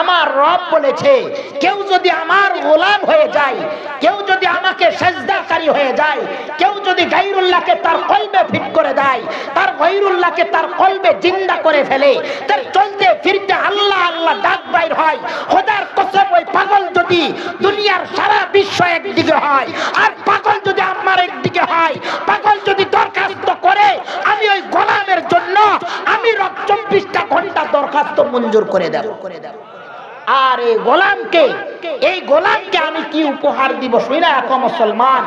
আমার রব বলেছে, কেউ যদি আমার গোলাম হয়ে যায়, কেউ যদি আমাকে সেজদাকারী হয়ে যায়, কেউ যদি গাইরুল্লাহকে তার কলবে ফিট করে দেয়, তার গাইরুল্লাহকে তার কলবে জিন্দা করে ফেলে, তার চলতে ফিরতে আল্লাহ আল্লাহ ডাক বাইর হয়। খোদার কসম, ওই পাগল যদি দুনিয়ার সারা বিশ্ব একদিকে হয়, আর পাগল যদি আমার একদিকে হয়, পাগল যদি দরখাস্ত করে, আমি ওই গোলামের জন্য, আমি রব চব্বিশটা ঘণ্টা দরখাস্ত মঞ্জুর করে দেব। করে দেব আর এই গোলামকে এই গোলামকে আমি কি উপহার দিব শুনে রাখো মুসলমান?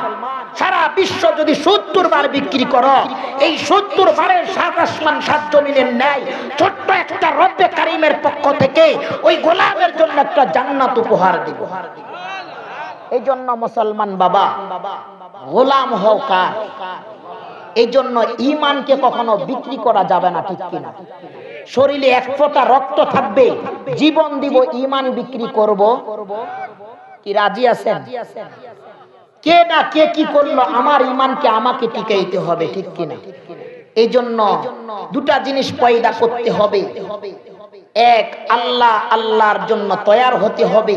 সারা বিশ্ব যদি সত্তর বার বিক্রি করো, এই সত্তর বারের সাত আসমান, সাত জমিনের ন্যায় ছোট্ট একটা রব্বে কারিমের পক্ষ থেকে ওই গোলামের জন্য একটা জান্নাত উপহার দিব। এই জন্য মুসলমান বাবা, গোলাম হও কার? এই জন্য ইমানকে কখনো বিক্রি করা যাবে না, ঠিক কিনা? শরীরে এক ফোঁটা রক্ত থাকবে, জীবন দিব ইমান বিক্রি করব। কি রাজি আছেন? কে না কে কি করল, আমার ইমানকে আমাকে টিকাইতে হবে, ঠিক কিনা? এই জন্য দুটা জিনিস পয়দা করতে হবে। এক, আল্লাহ আল্লাহর জন্য তৈয়ার হতে হবে।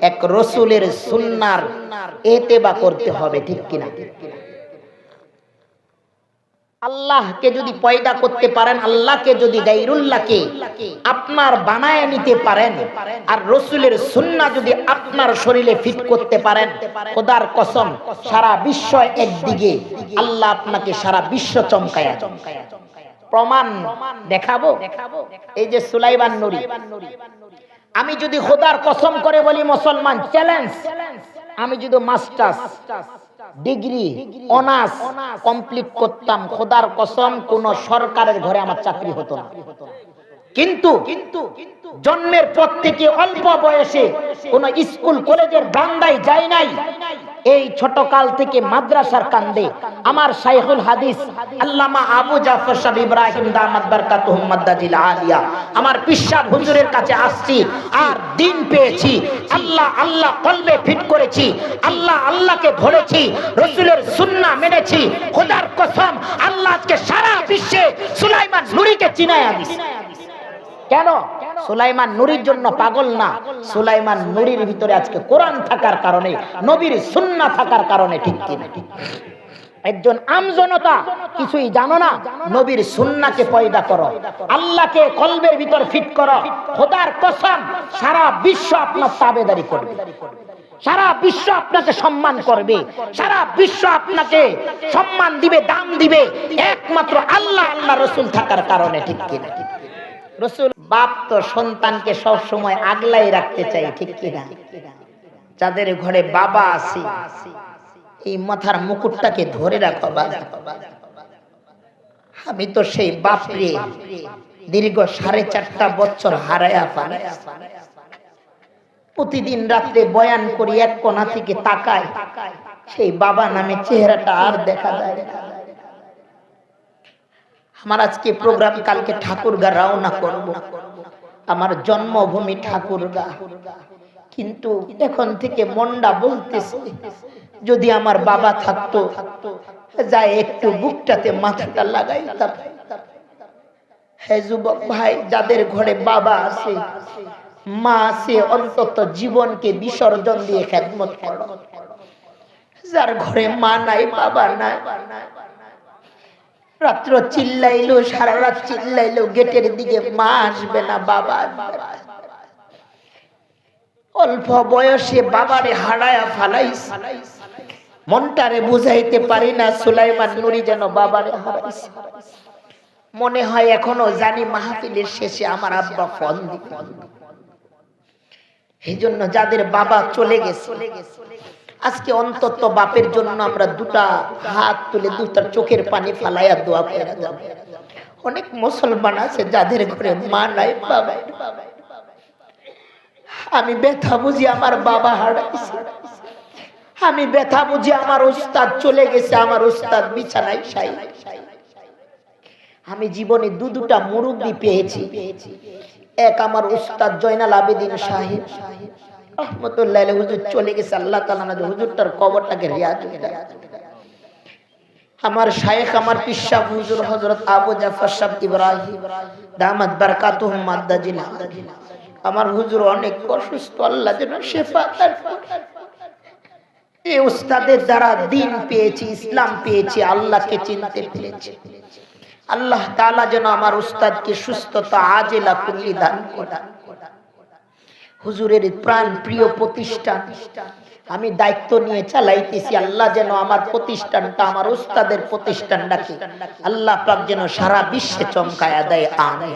এক, রসুলের সুন্নার এতেবা করতে হবে, ঠিক কিনা? আল্লাহকে যদি পয়দা করতে পারেন, আল্লাহকে যদি গাইরুল্লাহকে আপনার বানায় নিতে পারেন, আর রসুলের সুন্না যদি আপনার শরীরে ফিট করতে পারেন, খোদার কসম, সারা বিশ্ব একদিকে আল্লাহ আপনাকে সারা বিশ্ব চমকায় প্রমাণ দেখাবো? এই যে সুলাইবান নুরি। আমি যদি খোদার কসম করে বলি, মুসলমান চ্যালেঞ্জ আমি যদি মাস্টার্স ডিগ্রি অনার্স কমপ্লিট করতাম। খোদার কসম কোন সরকারের ঘরে আমার চাকরি হতো না। কিন্তু জন্মের পর থেকে অল্প বয়সে কোন স্কুল, কলেজের বান্দায় যায় নাই। এই ছোট কাল থেকে মাদ্রাসার কান্দে। আমার শাইখুল হাদিস, আল্লামা আবু জাফর সাহেব ইব্রাহিম দামাত বারকাতুহুম মাদ্দাজিল আলিয়া। আমার পিসাব হুজুরের কাছে আসছি, আর দিন পেয়েছি। আল্লাহ আল্লাহ কলবে ফিট করেছি। আল্লাহ, আল্লাহকে ধরেছি। রসুলের সুন্নাহ মেনেছি। খোদার কসম, আল্লাহ আজকে সারা বিশ্বে সুলাইমান নুরিকে চিনায়া দিছে। কেন? সুলাইমান নুরির জন্য পাগল না। সুলাইমান নুরির ভিতরে আজকে কোরআন থাকার কারণে নবীর সুন্নাহ থাকার কারণে ঠিক কিনা? একজন আমজনতা কিছুই জানো না নবীর সুন্নাকে পয়দা করো। আল্লাহকে কলবের ভিতর ফিট করো। খোদার কসম সারা বিশ্ব আপনার তাবেদারি করবে। সারা বিশ্ব আপনাকে সম্মান করবে। সারা বিশ্ব আপনাকে সম্মান দিবে দাম দিবে। একমাত্র আল্লাহ আল্লাহ রসুল থাকার কারণে ঠিক কিনা? রসুল বাপ তো সন্তানকে সব সময় আগলাই রাখতে চাই ঠিক কিনা যাদের ঘরে বাবা আছে, এই মাথার মুকুটটাকে ধরে রাখো। আমি তো সেই বাপরে দীর্ঘ সাড়ে চারটা বছর হারায়া পালাই প্রতিদিন রাত্রে বয়ান করি, এক কোনা থেকে তাকায় সেই বাবা নামে চেহারাটা আর দেখা যায় না। আমার আজকে প্রোগ্রাম কালকে ঠাকুরগা রওনা করব। আমার জন্মভূমি ঠাকুরগা। কিন্তু এখন থেকে মন্ডা বলতেছে, যদি আমার বাবা থাকতো, যায় একটু বুকটাতে মাথাটা লাগাইতাম। হ্যাঁ যুবক ভাই, যাদের ঘরে বাবা আছে, মা আছে, অন্তত জীবনকে বিসর্জন দিয়ে খেদমত করো। যার ঘরে মা নাই, বাবা নাই রাত্র চিল্লাইলো, সারা রাত চিল্লাইলো, গেটের দিকে মা আসবে না, বাবা অল্প বয়সে বাবারে হারায়া ফালাইস মনটারে বুঝাইতে পারি না, সুলাইমান নুরি যেন বাবারে হারাইছে। মনে হয় এখনও জানি মাহফিলের শেষে আমার আব্বা দিবে। এই জন্য যাদের বাবা চলে গেছে আজকে অন্তত বাপের জন্য আমরা দুটা হাত তুলে দুটা চোখের পানি ফালাইয়া দোয়া করে যাব অনেক মুসলমান আছে, যাদের ঘরে মা নাই, বাবা আমি ব্যথা বুঝি আমার বাবা হারাইছে আমি ব্যথা বুঝি আমার উস্তাদ চলে গেছে, আমার উস্তাদ বিছানায় সাই। আমি জীবনে দু দুটা মুরব্বি পেয়েছি। এক আমার উস্তাদ জয়নাল আবেদিন সাহেব। রহমতুল্লাহ হুজুর চলে গেছে, আল্লাহ তাআলা না হুজুরটার কবরটাকে আমার শায়েখ, আমার পিসাব হুজুর হযরত আবু জাফর সাহেব ইব্রাহিম আমার হুজুর অনেক অসুস্থ, আল্লাহ যেন শেফা করেন। এই উস্তাদের দ্বারা দিন পেয়েছি, ইসলাম পেয়েছি, আল্লাহকে চিনতে পেরেছি। আল্লাহ তাআলা যেন আমার উস্তাদকে সুস্থতা, আজেলা, কুল্লি দান করেন। হুজুরের প্রাণ প্রিয় প্রতিষ্ঠান। আমি দায়িত্ব নিয়ে চালাইতেছি, আল্লাহ যেন আমার প্রতিষ্ঠানটা, আমার ওস্তাদের প্রতিষ্ঠান ডাকে আল্লাহ পাক যেন সারা বিশ্বে চমকায় দেয় আনে